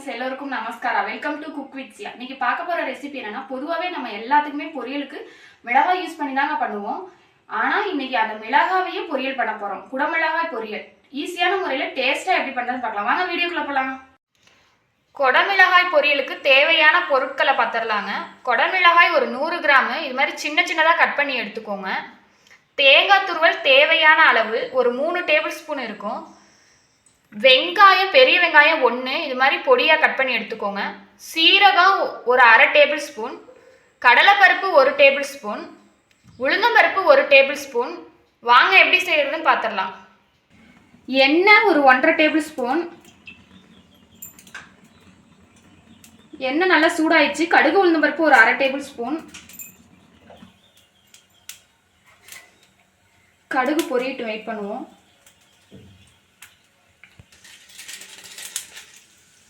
Friends எல்லோருக்கும் நமஸ்காரம். Welcome to cook வித்ஸ்யா இன்னைக்கு பார்க்க போகிற ரெசிபி என்னன்னா பொதுவாகவே நம்ம எல்லாத்துக்குமே பொரியலுக்கு மிளகாய் யூஸ் பண்ணி தாங்க பண்ணுவோம். ஆனால் இன்னைக்கு அந்த மிளகாவையே பொரியல் பண்ண போகிறோம் குடமிளகாய் பொரியல். ஈஸியான முறையில் டேஸ்ட்டாக எப்படி பண்ணுறதுன்னு பார்க்கலாம். வாங்க வீடியோக்குள்ளே போகலாம் கொடமிளகாய் பொரியலுக்கு தேவையான பொருட்களை பார்த்துடலாங்க கொடமிளகாய் ஒரு நூறு கிராமு. இது மாதிரி சின்ன சின்னதாக கட் பண்ணி எடுத்துக்கோங்க. தேங்காய் துருவல் தேவையான அளவு ஒரு மூணு டேபிள் ஸ்பூன் இருக்கும். வெங்காயம் பெரிய வெங்காயம் ஒன்று இது மாதிரி பொடியாக கட் பண்ணி எடுத்துக்கோங்க. சீரகம் ஒரு அரை டேபிள் ஸ்பூன் கடலைப்பருப்பு ஒரு டேபிள் ஸ்பூன் உளுந்தம்பருப்பு ஒரு டேபிள் ஸ்பூன் வாங்க எப்படி செய்கிறதுன்னு பார்த்துடலாம் எண்ணெய் ஒரு ஒன்றரை டேபிள் ஸ்பூன் எண்ணெய் நல்லா சூடாயிடுச்சு. கடுகு உளுந்தம்பருப்பு ஒரு அரை டேபிள் ஸ்பூன் கடுகு பொரியட்டு வெயிட் பண்ணுவோம்.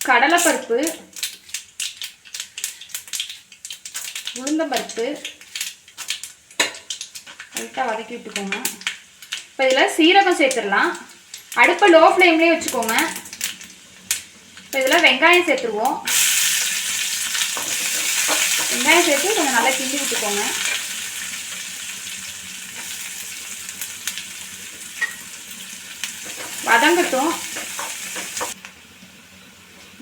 கடலைப்பருப்பு உளுந்தம்பருப்பு லைட்டாக வதக்கி விட்டுக்கோங்க. இப்போ இதில் சீரகம் சேர்த்துடலாம். அடுப்பை லோ ஃப்ளேம்லேயே வச்சுக்கோங்க. இப்போ இதில் வெங்காயம் சேர்த்துருவோம். வெங்காயம் சேர்த்து கொஞ்சம் நல்லா கிண்டி விட்டுக்கோங்க. வதங்கட்டும்.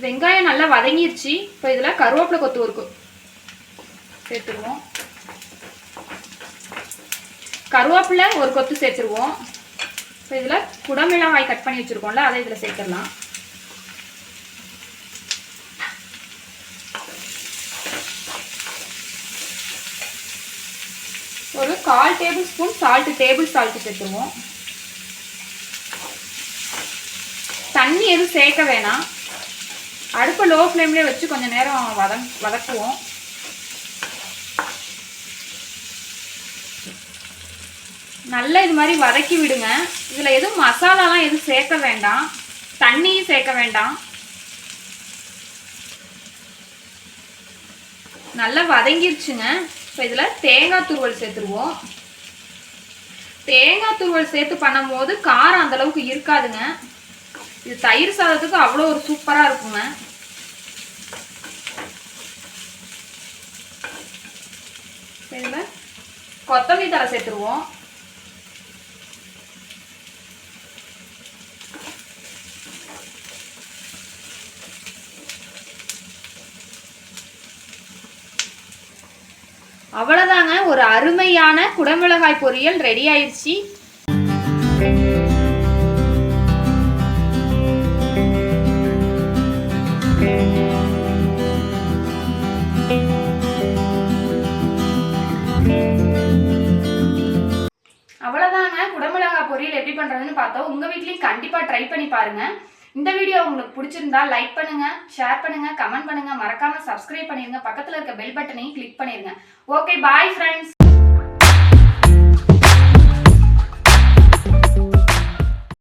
வெங்காயம் நல்லா வதங்கிருச்சு. இப்போ இதில் கருவேப்பிலை கொத்து இருக்கு சேர்த்துருவோம். கருவேப்பிலை ஒரு கொத்து சேர்த்துருவோம். இப்போ இதில் குடமிளகாய் கட் பண்ணி வச்சுருக்கோம்ல அதை இதில் சேர்த்துடலாம். ஒரு கால் tablespoon salt table salt சேர்த்துருவோம். தண்ணி எதுவும் சேர்க்க வேணாம். அடுப்பை லோ ஃப்ளேம்லேயே வச்சு கொஞ்சம் நேரம் வதங் வதக்குவோம். நல்லா இது மாதிரி வதக்கி விடுங்க. இதில் எதுவும் மசாலாலாம் எதுவும் சேர்க்க வேண்டாம். தண்ணியும் சேர்க்க வேண்டாம். நல்லா வதங்கிருச்சுங்க. இப்போ இதில் தேங்காய் துருவல் சேர்த்துருவோம். தேங்காய் துருவல் சேர்த்து பண்ணும்போது காரம் அந்தளவுக்கு இருக்காதுங்க. இது தயிர் சாதத்துக்கு அவ்வளோ ஒரு சூப்பராக இருக்குங்க. இதில் கொத்தமல்லி தலை சேர்த்துருவோம். அவ்வளோதாங்க ஒரு அருமையான குடமிளகாய் பொரியல் ரெடி ஆயிடுச்சு பொரியல் எப்படி பண்ணுறதுன்னு பார்த்தோம். உங்கள் வீட்லேயும் கண்டிப்பாக ட்ரை பண்ணி பாருங்க. இந்த வீடியோ உங்களுக்கு பிடிச்சிருந்தா லைக் பண்ணுங்க ஷேர் பண்ணுங்க கமெண்ட் பண்ணுங்க. மறக்காம சப்ஸ்கிரைப் பண்ணிருங்க. பக்கத்தில் இருக்க பெல் பட்டனையும் கிளிக் பண்ணிருங்க. Okay bye friends